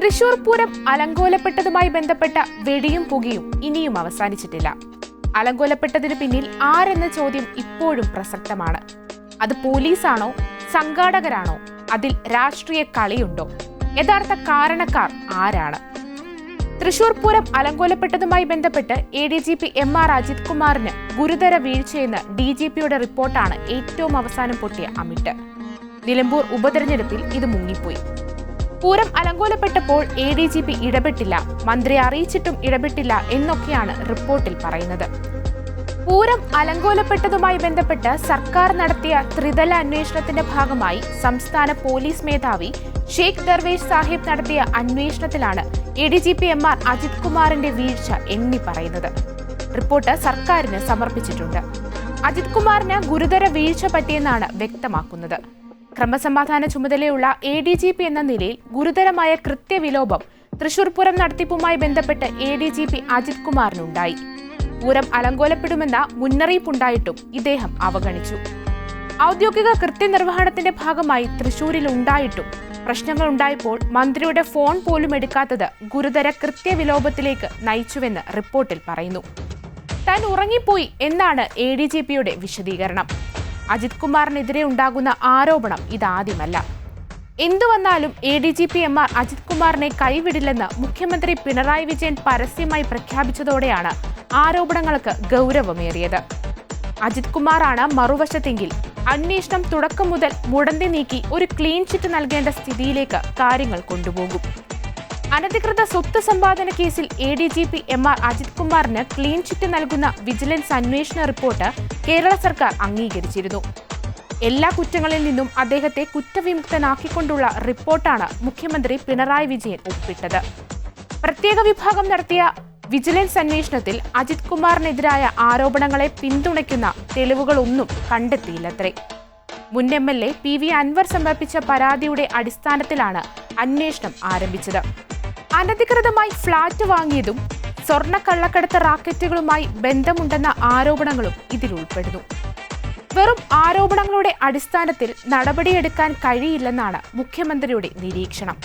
തൃശൂർ പൂരം അലങ്കോലപ്പെട്ടതുമായി ബന്ധപ്പെട്ട വെടിയും പുകയും ഇനിയും അവസാനിച്ചിട്ടില്ല. അലങ്കോലപ്പെട്ടതിന് പിന്നിൽ ആരെന്ന ചോദ്യം ഇപ്പോഴും പ്രസക്തമാണ്. അത് പോലീസാണോ? സംഘാടകരാണോ? അതിൽ രാഷ്ട്രീയ കളിയുണ്ടോ? യഥാർത്ഥ കാരണക്കാർ ആരാണ്? തൃശൂർ പൂരം അലങ്കോലപ്പെട്ടതുമായി ബന്ധപ്പെട്ട് A D G P M R Ajith കുമാറിന് ഗുരുതര വീഴ്ചയെന്ന് ഡി ജി പിയുടെ റിപ്പോർട്ടാണ് ഏറ്റവും അവസാനം പൊട്ടിയ അമിട്ട് നിലമ്പൂർ ഉപതെരഞ്ഞെടുപ്പിൽ ഇത് മുങ്ങിപ്പോയി. പൂരം അലങ്കോലപ്പെട്ടപ്പോൾ എ ഡി ജി പി ഇടപെട്ടില്ല. മന്ത്രി അറിയിച്ചിട്ടും ഇടപെട്ടില്ല എന്നൊക്കെയാണ് റിപ്പോർട്ടിൽ പറയുന്നത്. പൂരം അലങ്കോലപ്പെട്ടതുമായി ബന്ധപ്പെട്ട് സർക്കാർ നടത്തിയ ത്രിതല അന്വേഷണത്തിന്റെ ഭാഗമായി സംസ്ഥാന പോലീസ് മേധാവി ഷെയ്ഖ് ദർവേഷ് സാഹിബ് നടത്തിയ അന്വേഷണത്തിലാണ് A D G P M R Ajith കുമാറിന്റെ വീഴ്ച എണ്ണി പറയുന്നത്. റിപ്പോർട്ട് സർക്കാരിന് സമർപ്പിച്ചിട്ടുണ്ട്. അജിത് കുമാറിന് ഗുരുതര വീഴ്ച പറ്റിയെന്നാണ് വ്യക്തമാക്കുന്നത്. ക്രമസമാധാന ചുമതലയുള്ള എ ഡി ജി പി എന്ന നിലയിൽ ഗുരുതരമായ കൃത്യവിലോപം തൃശൂർ പൂരം നടത്തിപ്പുമായി ബന്ധപ്പെട്ട് A D G P Ajith കുമാറിനുണ്ടായി. Pooram അലങ്കോലപ്പെടുമെന്ന മുന്നറിയിപ്പുണ്ടായിട്ടും ഇദ്ദേഹം അവഗണിച്ചു. ഔദ്യോഗിക കൃത്യനിർവഹണത്തിന്റെ ഭാഗമായി തൃശൂരിൽ ഉണ്ടായിട്ടും പ്രശ്നങ്ങൾ ഉണ്ടായപ്പോൾ മന്ത്രിയുടെ ഫോൺ പോലും എടുക്കാത്തത് ഗുരുതര കൃത്യവിലോപത്തിലേക്ക് നയിച്ചുവെന്ന് റിപ്പോർട്ടിൽ പറയുന്നു. താൻ ഉറങ്ങിപ്പോയി എന്നാണ് എ ഡി ജി പിയുടെ വിശദീകരണം. അജിത് കുമാറിനെതിരെ ഉണ്ടാകുന്ന ആരോപണം ഇതാദ്യമല്ല. എന്തു വന്നാലും A D G P M R Ajith കുമാറിനെ കൈവിടില്ലെന്ന് മുഖ്യമന്ത്രി പിണറായി വിജയൻ പരസ്യമായി പ്രഖ്യാപിച്ചതോടെയാണ് ആരോപണങ്ങൾക്ക് ഗൗരവമേറിയത്. അജിത് കുമാറാണ് മറുവശത്തെങ്കിൽ അന്വേഷണം തുടക്കം മുതൽ മുടന്തി നീക്കി ഒരു ക്ലീൻ ചിറ്റ് നൽകേണ്ട സ്ഥിതിയിലേക്ക് കാര്യങ്ങൾ കൊണ്ടുപോകും. അനധികൃത സ്വത്ത് സമ്പാദന കേസിൽ A D G P M R Ajith കുമാറിന് ക്ലീൻ ചിറ്റ് നൽകുന്ന വിജിലൻസ് അന്വേഷണ റിപ്പോർട്ട് കേരള സർക്കാർ അംഗീകരിച്ചിരുന്നു. എല്ലാ കുറ്റങ്ങളിൽ നിന്നും അദ്ദേഹത്തെ കുറ്റവിമുക്തനാക്കിക്കൊണ്ടുള്ള റിപ്പോർട്ടാണ് മുഖ്യമന്ത്രി പിണറായി വിജയൻ ഒപ്പിട്ടത്. പ്രത്യേക വിഭാഗം നടത്തിയ വിജിലൻസ് അന്വേഷണത്തിൽ അജിത് കുമാറിനെതിരായ ആരോപണങ്ങളെ പിന്തുണയ്ക്കുന്ന തെളിവുകളൊന്നും കണ്ടെത്തിയില്ലത്രേ. മുൻ M L A P V Anwar സമർപ്പിച്ച പരാതിയുടെ അടിസ്ഥാനത്തിലാണ് അന്വേഷണം ആരംഭിച്ചത്. അനധികൃതമായി ഫ്ളാറ്റ് വാങ്ങിയതും സ്വർണ കള്ളക്കടത്ത് റാക്കറ്റുകളുമായി ബന്ധമുണ്ടെന്ന ആരോപണങ്ങളും ഇതിൽ ഉൾപ്പെടുന്നു. വെറും ആരോപണങ്ങളുടെ അടിസ്ഥാനത്തിൽ നടപടിയെടുക്കാൻ കഴിയില്ലെന്നാണ് മുഖ്യമന്ത്രിയുടെ നിരീക്ഷണം.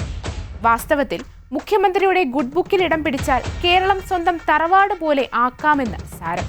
വാസ്തവത്തിൽ മുഖ്യമന്ത്രിയുടെ ഗുഡ് ബുക്കിൽ ഇടം പിടിച്ചാൽ കേരളം സ്വന്തം തറവാട് പോലെ ആക്കാമെന്ന് സാരം.